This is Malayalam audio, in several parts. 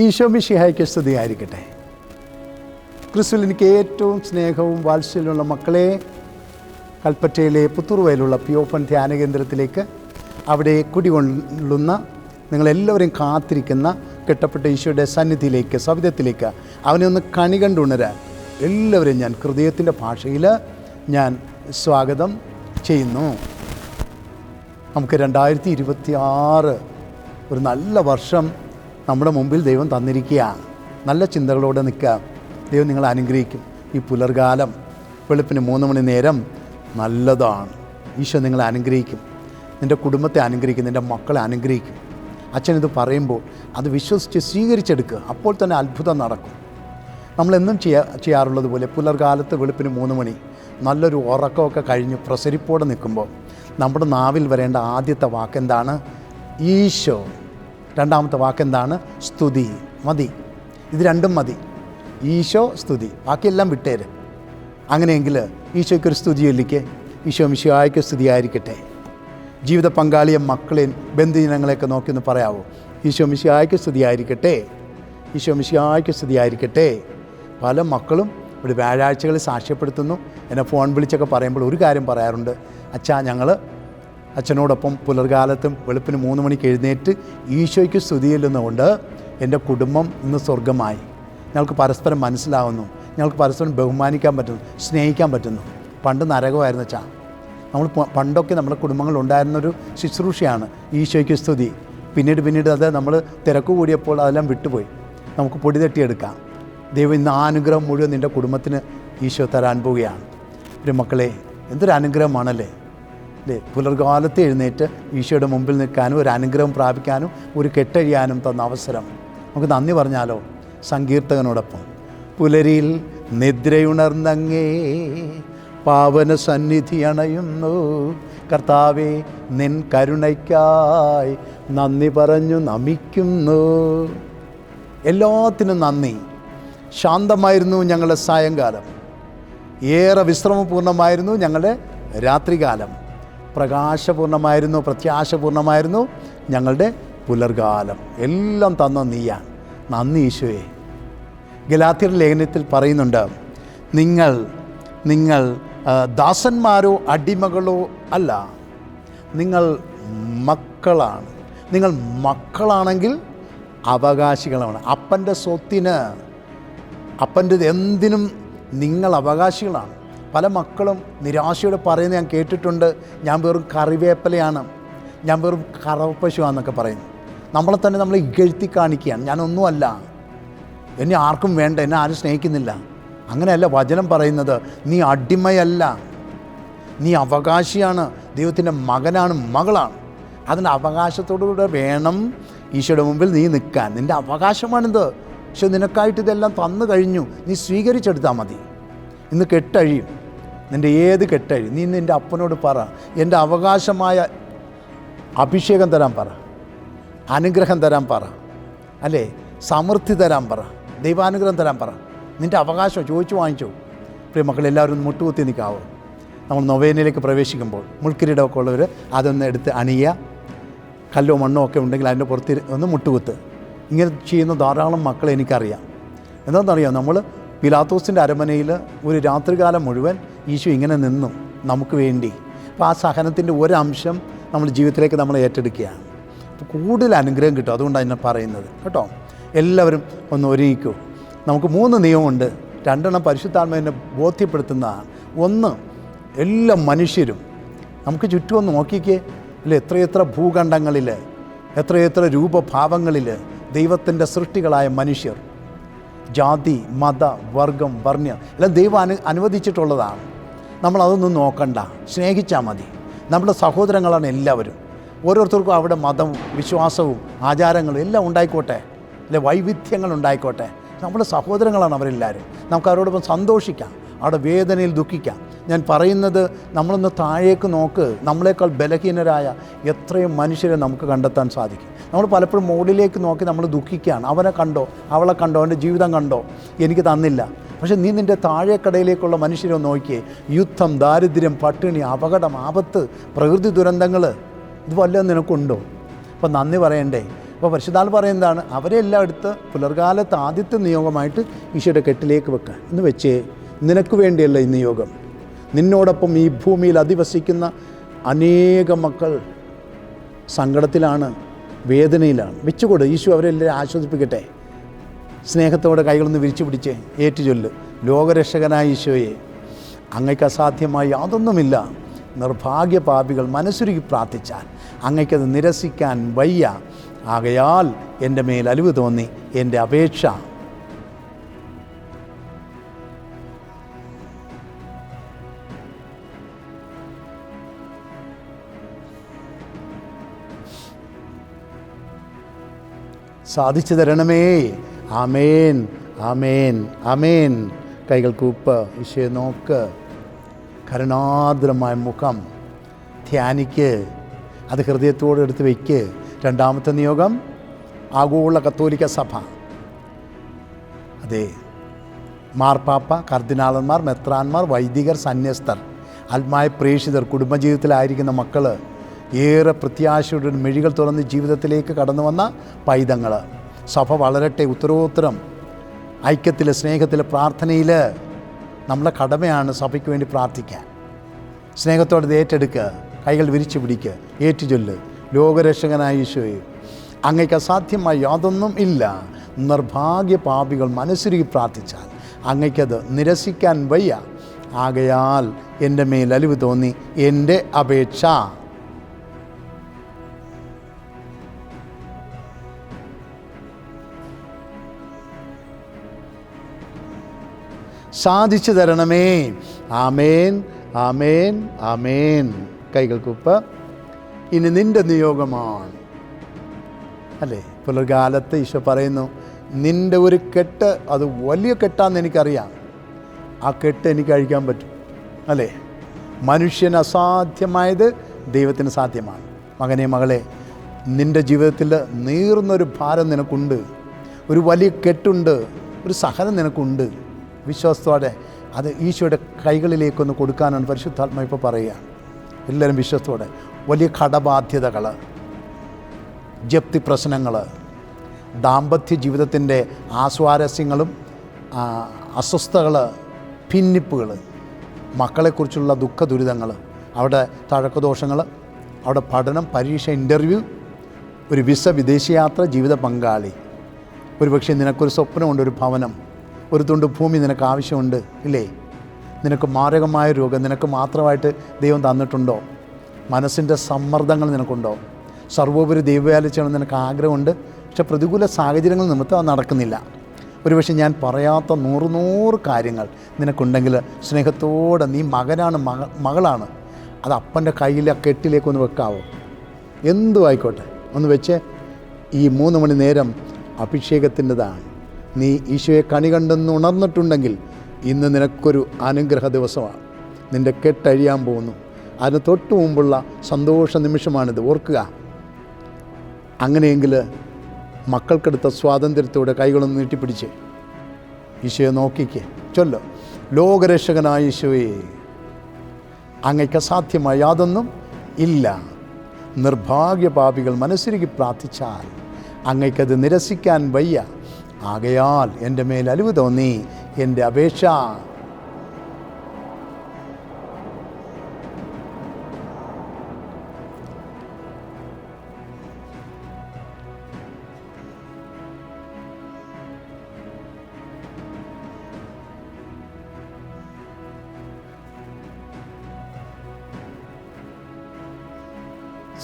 ഈശോ മിഷിഹായ്ക്ക് സ്തുതിയായിരിക്കട്ടെ. ക്രിസ്തുവിൽ എനിക്ക് ഏറ്റവും സ്നേഹവും വാത്സല്യമുള്ള മക്കളെ കൽപ്പറ്റയിലെ പുത്തൂർവയിലുള്ള പിയോപ്പൻ ധ്യാന കേന്ദ്രത്തിലേക്ക് അവിടെ കുടികൊള്ളുന്ന നിങ്ങളെല്ലാവരെയും കാത്തിരിക്കുന്ന കെട്ടപ്പെട്ട ഈശോയുടെ സന്നിധിയിലേക്ക് സവിധത്തിലേക്ക് അവനെ ഒന്ന് കണി കണ്ടുണരാൻ എല്ലാവരെയും ഞാൻ ഹൃദയത്തിന്റെ ഭാഷയിൽ ഞാൻ സ്വാഗതം ചെയ്യുന്നു. നമുക്ക് രണ്ടായിരത്തി ഇരുപത്തി ആറ് ഒരു നല്ല വർഷം നമ്മുടെ മുമ്പിൽ ദൈവം തന്നിരിക്കുക. നല്ല ചിന്തകളോടെ നിൽക്കുക. ദൈവം നിങ്ങളെ അനുഗ്രഹിക്കും. ഈ പുലർകാലം വെളുപ്പിന് മൂന്ന് മണി നേരം നല്ലതാണ്. ഈശോ നിങ്ങളെ അനുഗ്രഹിക്കും. നിന്റെ കുടുംബത്തെ അനുഗ്രഹിക്കും. നിന്റെ മക്കളെ അനുഗ്രഹിക്കും. അച്ഛൻ ഇത് പറയുമ്പോൾ അത് വിശ്വസിച്ച് സ്വീകരിച്ചെടുക്കുക. അപ്പോൾ തന്നെ അത്ഭുതം നടക്കും. നമ്മളെന്നും ചെയ്യാ ചെയ്യാറുള്ളത് പോലെ പുലർകാലത്ത് വെളുപ്പിന് മൂന്ന് മണി നല്ലൊരു ഉറക്കമൊക്കെ കഴിഞ്ഞ് പ്രസരിപ്പോടെ നിൽക്കുമ്പോൾ നമ്മുടെ നാവിൽ വരേണ്ട ആദ്യത്തെ വാക്കെന്താണ്? ഈശോ. രണ്ടാമത്തെ വാക്കെന്താണ്? സ്തുതി. മതി. ഇത് രണ്ടും മതി. ഈശോ സ്തുതി. ബാക്കിയെല്ലാം വിട്ടേര്. അങ്ങനെയെങ്കിൽ ഈശോയ്ക്കൊരു സ്തുതി ചൊല്ലിക്ക്. ഈശോ മിശോയ്ക്ക് സ്തുതി ആയിരിക്കട്ടെ. ജീവിത പങ്കാളിയെ മക്കളെയും ബന്ധുജനങ്ങളെയൊക്കെ നോക്കി ഒന്ന് പറയാവോ. ഈശോ സ്തുതി ആയിരിക്കട്ടെ. ഈശോ മിശിയായ്ക്ക് സ്തുതി ആയിരിക്കട്ടെ. പല മക്കളും ഇവിടെ വ്യാഴാഴ്ചകളിൽ സാക്ഷ്യപ്പെടുത്തുന്നു. എന്നെ ഫോൺ വിളിച്ചൊക്കെ പറയുമ്പോൾ ഒരു കാര്യം പറയാറുണ്ട്. അച്ഛാ ഞങ്ങൾ അച്ഛനോടൊപ്പം പുലർകാലത്തും വെളുപ്പിന് മൂന്ന് മണിക്ക് എഴുന്നേറ്റ് ഈശോയ്ക്ക് സ്തുതിയില്ലെന്നുകൊണ്ട് എന്റെ കുടുംബം ഇന്ന് സ്വർഗമായി ഞങ്ങൾക്ക് പരസ്പരം മനസ്സിലാവുന്നു. ഞങ്ങൾക്ക് പരസ്പരം ബഹുമാനിക്കാൻ പറ്റുന്നു. സ്നേഹിക്കാൻ പറ്റുന്നു. പണ്ട് നരകമായിരുന്നു അച്ഛാ. നമ്മൾ പണ്ടൊക്കെ നമ്മുടെ കുടുംബങ്ങളുണ്ടായിരുന്നൊരു ശുശ്രൂഷയാണ് ഈശോയ്ക്ക് സ്തുതി. പിന്നീട് പിന്നീട് അത് നമ്മൾ തിരക്ക് കൂടിയപ്പോൾ അതെല്ലാം വിട്ടുപോയി. നമുക്ക് പൊടി തട്ടിയെടുക്കാം. ദൈവം ഇന്ന് ആ അനുഗ്രഹം മുഴുവൻ നിന്റെ കുടുംബത്തിന് ഈശോ തരാൻ പോവുകയാണ്. ഒരു മക്കളെ എന്തൊരു അനുഗ്രഹമാണല്ലേ? അല്ലേ പുലർകാലത്ത് എഴുന്നേറ്റ് ഈശോയുടെ മുമ്പിൽ നിൽക്കാനും ഒരു അനുഗ്രഹം പ്രാപിക്കാനും ഒരു കെട്ടഴിയാനും തന്ന അവസരം. നമുക്ക് നന്ദി പറഞ്ഞാലോ? സങ്കീർത്തകനോടൊപ്പം. പുലരിയിൽ നിദ്രയുണർന്നങ്ങേ പാവന സന്നിധി അണയുന്നു. കർത്താവെ നിൻ കരുണയ്ക്കായി നന്ദി പറഞ്ഞു നമിക്കുന്നു. എല്ലാത്തിനും നന്ദി. ശാന്തമായിരുന്നു ഞങ്ങളുടെ സായങ്കാലം ഏറെ വിശ്രമപൂർണമായിരുന്നു ഞങ്ങളുടെ രാത്രികാലം. പ്രകാശപൂർണമായിരുന്നു പ്രത്യാശപൂർണമായിരുന്നു ഞങ്ങളുടെ പുലർകാലം. എല്ലാം തന്ന നീയാണ്. നന്ദി ഈശോയെ. ഗലാത്തിയർ ലേഖനത്തിൽ പറയുന്നുണ്ട് നിങ്ങൾ നിങ്ങൾ ദാസന്മാരോ അടിമകളോ അല്ല. നിങ്ങൾ മക്കളാണ്. നിങ്ങൾ മക്കളാണെങ്കിൽ അവകാശികളാണ്. അപ്പന്റെ സ്വത്തിന് അപ്പന്റെ എന്തിനും നിങ്ങൾ അവകാശികളാണ്. പല മക്കളും നിരാശയോടെ പറയുന്നത് ഞാൻ കേട്ടിട്ടുണ്ട്. ഞാൻ വെറും കറിവേപ്പലയാണ്. ഞാൻ വെറും കറവപ്പശുവാന്നൊക്കെ പറയുന്നു. നമ്മളെ തന്നെ നമ്മൾ ഇകഴ്ത്തി കാണിക്കുകയാണ്. ഞാനൊന്നുമല്ല എന്നെ ആർക്കും വേണ്ട. എന്നെ ആരും സ്നേഹിക്കുന്നില്ല. അങ്ങനെയല്ല വചനം പറയുന്നത്. നീ അടിമയല്ല. നീ അവകാശിയാണ്. ദൈവത്തിന്റെ മകനാണ് മകളാണ്. അതിന്റെ അവകാശത്തോടുകൂടെ വേണം ഈശോയുടെ മുമ്പിൽ നീ നിൽക്കാൻ. നിന്റെ അവകാശമാണിത്. പക്ഷെ നിനക്കായിട്ട് ഇതെല്ലാം തന്നു കഴിഞ്ഞു. നീ സ്വീകരിച്ചെടുത്താൽ മതി. ഇന്ന് കെട്ടഴിയും. നിന്റെ ഏത് കെട്ടഴി നീ നിന്റെ അപ്പനോട് പറ. എന്റെ അവകാശമായ അഭിഷേകം തരാൻ പറ. അനുഗ്രഹം തരാൻ പറ. അല്ലേ? സമൃദ്ധി തരാൻ പറ. ദൈവാനുഗ്രഹം തരാൻ പറ. നിന്റെ അവകാശം ചോദിച്ചു വാങ്ങിച്ചോ. പ്രിയ മക്കൾ എല്ലാവരും മുട്ടുകുത്തി നിൽക്കാവോ? നമ്മൾ നൊവേനയിലേക്ക് പ്രവേശിക്കുമ്പോൾ മുൾക്കിരീടമൊക്കെ ഉള്ളവർ അതൊന്ന് എടുത്ത് അണിയുക. കല്ലോ മണ്ണോ ഒക്കെ ഉണ്ടെങ്കിൽ അതിന്റെ പുറത്ത് ഒന്ന് മുട്ടുകുത്ത്. ഇങ്ങനെ ചെയ്യുന്ന ധാരാളം മക്കളെ എനിക്കറിയാം. എന്താണെന്നറിയാം? നമ്മൾ പിലാത്തോസിന്റെ അരമനയിൽ ഒരു രാത്രികാലം മുഴുവൻ ഈശോ ഇങ്ങനെ നിന്നു നമുക്ക് വേണ്ടി. അപ്പോൾ ആ സഹനത്തിന്റെ ഒരംശം നമ്മൾ ജീവിതത്തിലേക്ക് നമ്മൾ ഏറ്റെടുക്കുകയാണ്. അപ്പോൾ കൂടുതൽ അനുഗ്രഹം കിട്ടും അതുകൊണ്ടാണ് എന്നെ പറയുന്നത്. കേട്ടോ? എല്ലാവരും ഒന്ന് ഒരുങ്ങിക്കൂ. നമുക്ക് മൂന്ന് നിയമമുണ്ട്. രണ്ടെണ്ണം പരിശുദ്ധാത്മാവിനെ ബോധ്യപ്പെടുത്തുന്നതാണ്. ഒന്ന് എല്ലാ മനുഷ്യരും നമുക്ക് ചുറ്റും ഒന്ന് നോക്കിക്കേ. അല്ലെ എത്രയെത്ര ഭൂഖണ്ഡങ്ങളിൽ എത്രയെത്ര രൂപഭാവങ്ങളിൽ ദൈവത്തിന്റെ സൃഷ്ടികളായ മനുഷ്യർ ജാതി മത വർഗം വർണ്യം എല്ലാം ദൈവം അനു അനുവദിച്ചിട്ടുള്ളതാണ്. നമ്മൾ അതൊന്നും നോക്കണ്ട. സ്നേഹിച്ചാൽ മതി. നമ്മുടെ സഹോദരങ്ങളാണ് എല്ലാവരും. ഓരോരുത്തർക്കും അവിടെ മതവും വിശ്വാസവും ആചാരങ്ങളും എല്ലാം ഉണ്ടായിക്കോട്ടെ. അല്ലെ വൈവിധ്യങ്ങൾ ഉണ്ടായിക്കോട്ടെ. നമ്മുടെ സഹോദരങ്ങളാണ് അവരെല്ലാവരും. നമുക്ക് അവരോടൊപ്പം സന്തോഷിക്കാം. അവിടെ വേദനയിൽ ദുഃഖിക്കാം. ഞാൻ പറയുന്നത് നമ്മളൊന്ന് താഴേക്ക് നോക്ക്. നമ്മളെക്കാൾ ബലഹീനരായ എത്രയും മനുഷ്യരെ നമുക്ക് കണ്ടെത്താൻ സാധിക്കും. നമ്മൾ പലപ്പോഴും മുകളിലേക്ക് നോക്കി നമ്മൾ ദുഃഖിക്കുകയാണ്. അവനെ കണ്ടോ? അവളെ കണ്ടോ? അവന്റെ ജീവിതം കണ്ടോ? എനിക്ക് തന്നില്ല. പക്ഷെ നീ നിന്റെ താഴേക്കടയിലേക്കുള്ള മനുഷ്യരെ നോക്കിയേ. യുദ്ധം ദാരിദ്ര്യം പട്ടിണി അപകടം ആപത്ത് പ്രകൃതി ദുരന്തങ്ങൾ ഇത് വല്ലതും നിനക്കുണ്ടോ? അപ്പോൾ നന്ദി പറയണ്ടേ. അപ്പോൾ പരിശുദ്ധാൽ പറയുന്നതാണ് അവരെല്ലാം എടുത്ത് പുലർകാലത്ത് ആദ്യത്തെ നിയോഗമായിട്ട് ഈശോയുടെ കെട്ടിലേക്ക് വെക്കുക എന്ന് വെച്ചേ നിനക്ക് വേണ്ടിയല്ല ഈ നിയോഗം. നിന്നോടൊപ്പം ഈ ഭൂമിയിൽ അധിവസിക്കുന്ന അനേകം മക്കൾ സങ്കടത്തിലാണ് വേദനയിലാണ്. വെച്ചുകൊട് ഈശോ അവരെല്ലാം ആശ്വസിപ്പിക്കട്ടെ. സ്നേഹത്തോടെ കൈകളൊന്ന് വിരിച്ചു പിടിച്ച് ഏറ്റുചൊല്ല്. ലോകരക്ഷകനായ ഈശോയെ അങ്ങയ്ക്ക് അസാധ്യമായി യാതൊന്നുമില്ല. നിർഭാഗ്യ പാപികൾ മനസ്സുരുകി പ്രാർത്ഥിച്ചാൽ അങ്ങയ്ക്കത് നിരസിക്കാൻ വയ്യ. ആകയാൽ എന്റെ മേൽ അലിവ് തോന്നി എന്റെ അപേക്ഷ. സാധിച്ചു തരണമേ. ആമേൻ അമേൻ അമേൻ കൈകൾ കൂപ്പ് ഈശോയെ നോക്ക്. കരുണാദ്രമായ മുഖം. ധ്യാനിക്ക്. അത് ഹൃദയത്തോട് എടുത്ത് വയ്ക്ക് രണ്ടാമത്തെ നിയോഗം ആഗോള കത്തോലിക്ക സഭ. അതെ. മാർപ്പാപ്പ കർദിനാളന്മാർ മെത്രാന്മാർ വൈദികർ സന്യസ്തർ ആത്മായ പ്രേക്ഷിതർ കുടുംബജീവിതത്തിലായിരിക്കുന്ന മക്കൾ ഏറെ പ്രത്യാശയുടെ മെഴികൾ തുറന്ന് ജീവിതത്തിലേക്ക് കടന്നു വന്ന പൈതങ്ങൾ സഭ വളരട്ടെ ഉത്തരോത്തരം ഐക്യത്തിൽ സ്നേഹത്തിൽ പ്രാർത്ഥനയിൽ നമ്മളെ കടമയാണ് സഭയ്ക്ക് വേണ്ടി പ്രാർത്ഥിക്കാൻ. സ്നേഹത്തോടെ ഏറ്റെടുക്കുക കൈകൾ വിരിച്ചു പിടിക്കുക ഏറ്റുചൊല്ല് ലോകരക്ഷകനായ ഈശോയെ അങ്ങയ്ക്ക് അസാധ്യമായി യാതൊന്നും ഇല്ല. നിർഭാഗ്യ പാപികൾ മനസ്സുരുകി പ്രാർത്ഥിച്ചാൽ അങ്ങയ്ക്കത് നിരസിക്കാൻ വയ്യ. ആകയാൽ എന്റെ മേൽ അലിവ് തോന്നി എന്റെ അപേക്ഷ സാധിച്ചു തരണമേ. ആമേൻ ആമേൻ ആമേൻ. കൈകൾക്കുപ്പ് ഇനി നിന്റെ നിയോഗമാണ്. അല്ലേ? പുലർകാലത്ത് ഈശോ പറയുന്നു നിന്റെ ഒരു കെട്ട് അത് വലിയ കെട്ടാന്ന് എനിക്കറിയാം. ആ കെട്ട് എനിക്ക് അഴിക്കാൻ പറ്റും. അല്ലേ? മനുഷ്യന് അസാധ്യമായത് ദൈവത്തിന് സാധ്യമാണ്. മകനെ മകളെ നിന്റെ ജീവിതത്തിൽ നീർന്നൊരു ഭാരം നിനക്കുണ്ട്. ഒരു വലിയ കെട്ടുണ്ട് ഒരു സഹനം നിനക്കുണ്ട്. വിശ്വാസത്തോടെ അത് ഈശോയുടെ കൈകളിലേക്കൊന്ന് കൊടുക്കാനാണ് പരിശുദ്ധാത്മ ഇപ്പോൾ പറയുക. എല്ലാവരും വിശ്വാസത്തോടെ. വലിയ കടബാധ്യതകൾ ജപ്തി പ്രശ്നങ്ങൾ ദാമ്പത്യ ജീവിതത്തിന്റെ ആസ്വാരസ്യങ്ങളും അസ്വസ്ഥകൾ ഭിന്നിപ്പുകൾ മക്കളെക്കുറിച്ചുള്ള ദുഃഖ ദുരിതങ്ങൾ അവിടെ തഴക്കദോഷങ്ങൾ അവിടെ പഠനം പരീക്ഷ ഇന്റർവ്യൂ ഒരു വിസ വിദേശയാത്ര ജീവിത പങ്കാളി. ഒരുപക്ഷെ നിനക്കൊരു സ്വപ്നമുണ്ട് ഒരു ഭവനം. ഒരു തുണ്ട് ഭൂമി നിനക്ക് ആവശ്യമുണ്ട് ഇല്ലേ? നിനക്ക് മാരകമായ രോഗം നിനക്ക് മാത്രമായിട്ട് ദൈവം തന്നിട്ടുണ്ടോ? മനസ്സിന്റെ സമ്മർദ്ദങ്ങൾ നിനക്കുണ്ടോ? സർവോപരി ദൈവവാലിച്ചാണ് നിനക്ക് ആഗ്രഹമുണ്ട് പക്ഷെ പ്രതികൂല സാഹചര്യങ്ങൾ നിമിത്തം അത് നടക്കുന്നില്ല. ഒരുപക്ഷെ ഞാൻ പറയാത്ത നൂറ് നൂറ് കാര്യങ്ങൾ നിനക്കുണ്ടെങ്കിൽ സ്നേഹത്തോടെ നീ മകനാണ് മക മകളാണ്. അത് അപ്പന്റെ കയ്യിൽ ആ കെട്ടിലേക്കൊന്ന് വെക്കാവോ? എന്തു ആയിക്കോട്ടെ ഒന്ന് വെച്ച് ഈ മൂന്ന് മണി നേരം അഭിഷേകത്തിന്റെതാണ്. നീ ഈശോയെ കണി കണ്ടെന്ന് ഉണർന്നിട്ടുണ്ടെങ്കിൽ ഇന്ന് നിനക്കൊരു അനുഗ്രഹ ദിവസമാണ്. നിന്റെ കെട്ടഴിയാൻ പോകുന്നു. അതിന് തൊട്ട് മുമ്പുള്ള സന്തോഷ നിമിഷമാണിത്. ഓർക്കുക. അങ്ങനെയെങ്കിൽ മക്കൾക്കെടുത്ത സ്വാതന്ത്ര്യത്തോടെ കൈകളൊന്ന് നീട്ടിപ്പിടിച്ച് ഈശോയെ നോക്കിക്ക്. ചൊല്ലോ. ലോകരക്ഷകനായ ഈശോയെ അങ്ങയ്ക്ക് അസാധ്യമായ യാതൊന്നും ഇല്ല. നിർഭാഗ്യ മനസ്സിരുകി പ്രാർത്ഥിച്ചാൽ അങ്ങയ്ക്കത് നിരസിക്കാൻ വയ്യ. ആകയാൽ എന്റെ മേൽ അലിവ് തോന്നി. എന്റെ അപേക്ഷ.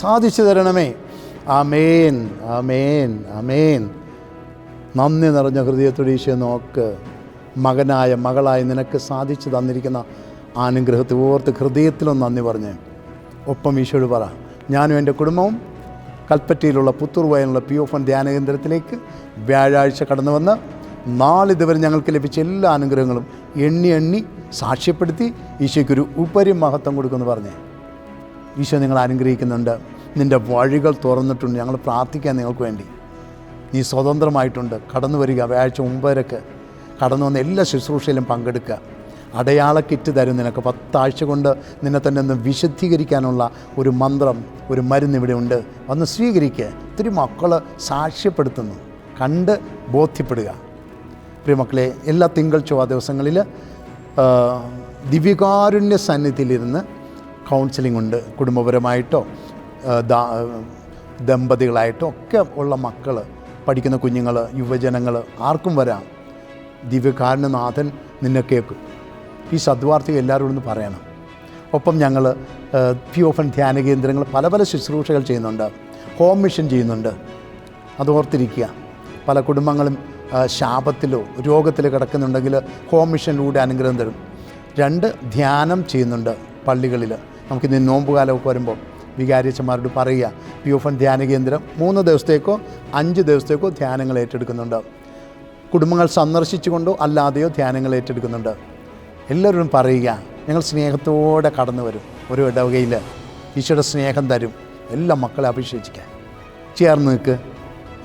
സാധിച്ചു തരണമേ. ആമേൻ ആമേൻ ആമേൻ. നന്ദി നിറഞ്ഞ ഹൃദയത്തോടെ ഈശോ നോക്ക്. മകനായ മകളായ നിനക്ക് സാധിച്ചു തന്നിരിക്കുന്ന അനുഗ്രഹത്തെ ഓർത്ത് ഹൃദയത്തിലും നന്ദി പറഞ്ഞ്. ഒപ്പം ഈശോട് പറ ഞാനും എന്റെ കുടുംബവും കൽപ്പറ്റയിലുള്ള പുത്തൂർ വയലുള്ള പി ഒ ഫൺ ധ്യാന കേന്ദ്രത്തിലേക്ക് വ്യാഴാഴ്ച കടന്നു വന്ന് നാളിതുവരെ ഞങ്ങൾക്ക് ലഭിച്ച എല്ലാ അനുഗ്രഹങ്ങളും എണ്ണി എണ്ണി സാക്ഷ്യപ്പെടുത്തി ഈശോയ്ക്കൊരു ഉപരി മഹത്വം കൊടുക്കുമെന്ന് പറഞ്ഞേ. ഈശോ നിങ്ങൾ അനുഗ്രഹിക്കുന്നുണ്ട്. നിന്റെ വഴികൾ തുറന്നിട്ടുണ്ട്. ഞങ്ങൾ പ്രാർത്ഥിക്കാൻ നിങ്ങൾക്ക് വേണ്ടി. നീ സ്വതന്ത്രമായിട്ടുണ്ട്. കടന്നു വരിക. വ്യാഴ്ച മുമ്പേരക്ക് കടന്നു വന്ന എല്ലാ ശുശ്രൂഷയിലും പങ്കെടുക്കുക. അടയാള കിറ്റ് തരും നിനക്ക്. പത്താഴ്ച കൊണ്ട് നിന്നെ തന്നെ ഒന്ന് വിശുദ്ധീകരിക്കാനുള്ള ഒരു മന്ത്രം ഒരു മരുന്ന് ഇവിടെ ഉണ്ട്. വന്ന് സ്വീകരിക്കുക ഒത്തിരി മക്കൾ സാക്ഷ്യപ്പെടുത്തുന്നു. കണ്ട് ബോധ്യപ്പെടുക. പ്രിയമക്കളെ എല്ലാ തിങ്കൾ ചൊവ്വ ദിവസങ്ങളിൽ ദിവ്യകാരുണ്യ സന്നിധിയിലിരുന്ന് കൗൺസിലിംഗ് ഉണ്ട്. കുടുംബപരമായിട്ടോ ദമ്പതികളായിട്ടോ ഒക്കെ ഉള്ള മക്കൾ പഠിക്കുന്ന കുഞ്ഞുങ്ങൾ യുവജനങ്ങൾ ആർക്കും വരാം. ദിവ്യകാരുണ്യനാഥൻ നിന്നെ കേൾക്കും ഈ സദ്വാർത്ഥികൾ എല്ലാവരോടും പറയണം. ഒപ്പം ഞങ്ങൾ പി ഓഫൻ ധ്യാന കേന്ദ്രങ്ങൾ പല പല ശുശ്രൂഷകൾ ചെയ്യുന്നുണ്ട്. ഹോം മിഷൻ ചെയ്യുന്നുണ്ട്. അത് ഓർത്തിരിക്കുക. പല കുടുംബങ്ങളും ശാപത്തിലോ രോഗത്തിലോ കിടക്കുന്നുണ്ടെങ്കിൽ ഹോം മിഷനിലൂടെ അനുഗ്രഹം തരും. രണ്ട് ധ്യാനം ചെയ്യുന്നുണ്ട് പള്ളികളിൽ നമുക്കിന്ന് നോമ്പുകാലമൊക്കെ വരുമ്പോൾ വികാരിച്ചന്മാരോട് പറയുക. പി ഓഫൻ ധ്യാന കേന്ദ്രം മൂന്ന് ദിവസത്തേക്കോ അഞ്ച് ദിവസത്തേക്കോ ധ്യാനങ്ങൾ ഏറ്റെടുക്കുന്നുണ്ട്. കുടുംബങ്ങൾ സന്ദർശിച്ചുകൊണ്ടോ അല്ലാതെയോ ധ്യാനങ്ങൾ ഏറ്റെടുക്കുന്നുണ്ട്. എല്ലാവരും പറയുക ഞങ്ങൾ സ്നേഹത്തോടെ കടന്നു വരും ഒരു ഇടവകയിൽ ഈശോയുടെ സ്നേഹം തരും. എല്ലാ മക്കളെ അഭിഷേചിക്കാൻ ചേർന്ന് നിൽക്ക്.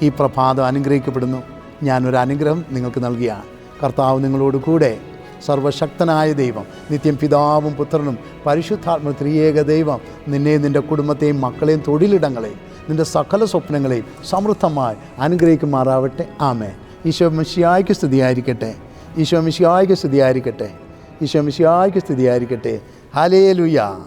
ഈ പ്രഭാതം അനുഗ്രഹിക്കപ്പെടുന്നു. ഞാനൊരു അനുഗ്രഹം നിങ്ങൾക്ക് നൽകിയാണ്. കർത്താവ് നിങ്ങളോട് കൂടെ സർവശക്തനായ ദൈവം നിത്യം പിതാവും പുത്രനും പരിശുദ്ധാത്മ ത്രിയേക ദൈവം നിന്നെയും നിന്റെ കുടുംബത്തെയും മക്കളെയും തൊഴിലിടങ്ങളെയും നിന്റെ സകല സ്വപ്നങ്ങളെയും സമൃദ്ധമായി അനുഗ്രഹിക്കുമാറാവട്ടെ. ആമേ ഈശോ മിശിയായ്ക്ക് സ്തുതിയായിരിക്കട്ടെ. ഈശോ മിശിയായ്ക്ക് സ്തുതിയായിരിക്കട്ടെ. ഈശോ മിശിയായ്ക്ക് സ്തുതിയായിരിക്കട്ടെ. ഹലേ ലുയാ